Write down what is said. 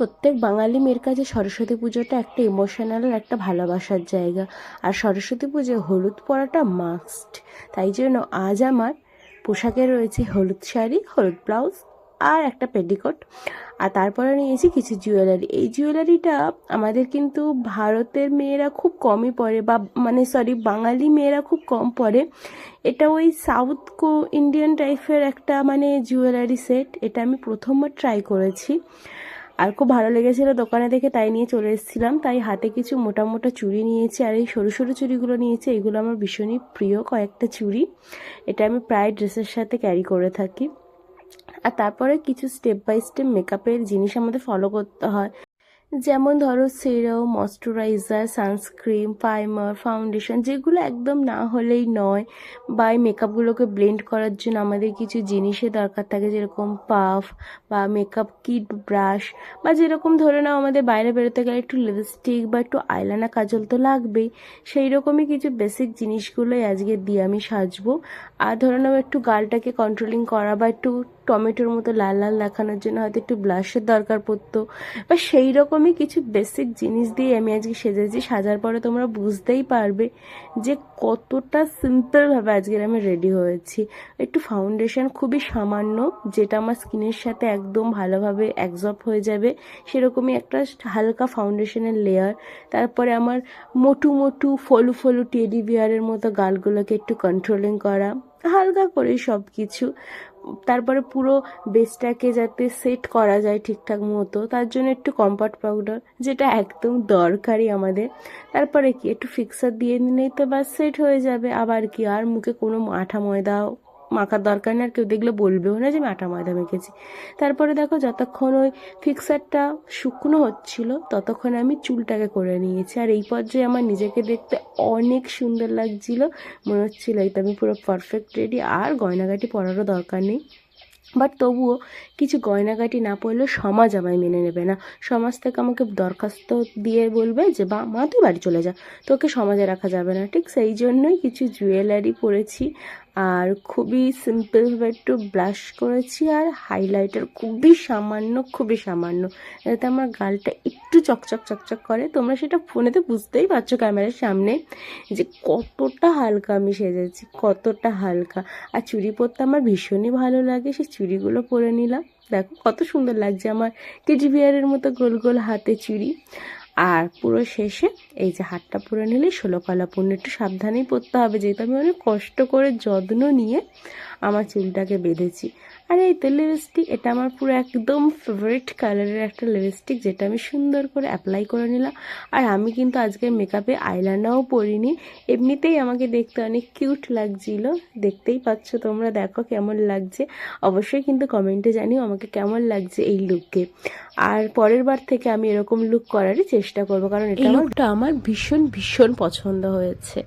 প্রত্যেক বাঙালি মেয়ের কাছে সরস্বতী পুজোটা একটা ইমোশনাল একটা ভালোবাসার জায়গা। আর সরস্বতী পুজোয় হলুদ পরাটা মাস্ট তাই জন্য আজ আমার পোশাকে রয়েছে হলুদ শাড়ি, হলুদ ব্লাউজ আর একটা পেটিকোট আর তারপরে নিয়েছি কিছু জুয়েলারি এই জুয়েলারিটা আমাদের কিন্তু ভারতের মেয়েরা খুব কমই পরে বা মানে সরি বাঙালি মেয়েরা খুব কম পরে। এটা ওই সাউথ কো ইন্ডিয়ান টাইপের একটা মানে জুয়েলারি সেট এটা আমি প্রথমবার ট্রাই করেছি। আর খুব ভালো লেগেছিলো দোকানে দেখে তাই নিয়ে চলে এসেছিলাম। তাই হাতে কিছু মোটা মোটা চুড়ি নিয়েছি আর এই সরু সরু চুড়িগুলো নিয়েছি। এগুলো আমার ভীষণই প্রিয় কয়েকটা চুড়ি। এটা আমি প্রায় ড্রেসের সাথে ক্যারি করে থাকি। আর তারপরে কিছু স্টেপ বাই স্টেপ মেকআপের জিনিস আমাদের ফলো করতে হয়। যেমন ধরো serum, moisturiser, sunscreen, primer, foundation, যেগুলো একদম না হলেই নয় বা এই মেকআপগুলোকে ব্লেন্ড করার জন্য আমাদের কিছু জিনিসের দরকার থাকে, যেরকম পাফ বা মেকআপ কিট, ব্রাশ বা যেরকম ধরে নাও আমাদের বাইরে বেরোতে গেলে একটু লিপস্টিক বা একটু আইলানা কাজল তো লাগবেই। সেই রকমই কিছু বেসিক জিনিসগুলোই আজকে দিয়ে আমি সাজবো। আর ধরে নাও একটু গালটাকে কন্ট্রোলিং করা বা একটু টমেটোর মতো লাল লাল দেখানোর জন্য হয়তো একটু ব্লাশের দরকার পড়তো। বা সেই রকমই কিছু বেসিক জিনিস দিয়ে আমি আজকে সেজেছি, সাজার পরে তোমরা বুঝতেই পারবে যে কতটা সিম্পলভাবে আজকের আমি রেডি হয়েছি। একটু ফাউন্ডেশন খুবই সামান্য, যেটা আমার স্কিনের সাথে একদম ভালোভাবে অ্যাবজর্ব হয়ে যাবে। সেরকমই একটা হালকা ফাউন্ডেশনের লেয়ার তারপরে আমার মোটু মোটু ফলু ফলু টেডি বিয়ারের মতো গালগুলোকে একটু কন্ট্রোলিং করা, হালকা করে সব কিছু তারপরে পুরো বেসটাকে যাতে সেট করা যায় ঠিকঠাক মতো, তার জন্য একটু কম্পাক্ট পাউডার যেটা একদম দরকারি আমাদের। তারপরে কি, একটু ফিক্সার দিয়ে নিলেই তো বাস সেট হয়ে যাবে। আবার কি, আর মুখে কোনো মাঠা ময়দা মাখার দরকার নেই, আর কেউ দেখলে বলবেও না যে আমি আটা ময়দা মেখেছি। তারপরে দেখো যতক্ষণ ওই ফিক্সারটা শুকনো হচ্ছিল, ততক্ষণ আমি চুলটাকে করে নিয়েছি। আর এই পর্যায়ে আমার নিজেকে দেখতে অনেক সুন্দর লাগছিল, মনে হচ্ছিল এই তো আমি পুরো পারফেক্ট রেডি আর গয়নাগাটি পরারও দরকার নেই। বাট তবুও কিছু গয়নাগাটি না পরলে সমাজ আমায় মেনে নেবে না। সমাজ থেকে আমাকে দরখাস্ত দিয়ে বলবে যে, বা, মা, তুই বাড়ি চলে যা। তোকে সমাজে রাখা যাবে না। ঠিক সেই জন্যই কিছু জুয়েলারি পরেছি। আর খুবই সিম্পলভাবে একটু ব্লাশ করেছি আর হাইলাইটার খুবই সামান্য খুবই সামান্য। যাতে আমার গালটা একটু চকচক চকচক করে। তোমরা সেটা ফোনেতে বুঝতেই পারছ ক্যামেরার সামনে যে কতটা হালকা আমি সেজেছি, কতটা হালকা। আর চুড়ি পরতে আমার ভীষণই ভালো লাগে, সেই চুড়িগুলো পরে নিলাম। দেখো কত সুন্দর লাগছে আমার টেডি বিয়ারের মতো গোল গোল হাতে চুড়ি। আর পুরো শেষে এই যে হাতটা পুরো নিলে ষোলো কলা পূর্ণ একটু সাবধানেই পরতে হবে। যেহেতু আমি অনেক কষ্ট করে যত্ন নিয়ে আমার চুলটাকে বেঁধেছি। আর এই তো লিপস্টিক এটা আমার পুরো একদম ফেভারিট কালারের একটা লিপস্টিক যেটা আমি সুন্দর করে অ্যাপ্লাই করে নিলাম। আর আমি কিন্তু আজকে মেকআপে আইলানাও পরিনি। এমনিতেই আমাকে দেখতে অনেক কিউট লাগছিল। দেখতেই পাচ্ছ তোমরা দেখো কেমন লাগছে। অবশ্যই কিন্তু কমেন্টে জানিও আমাকে কেমন লাগছে এই লুককে আর পরের বার থেকে আমি এরকম লুক করারই চেষ্টা করব কারণ এটা লুকটা আমার ভীষণ ভীষণ পছন্দ হয়েছে।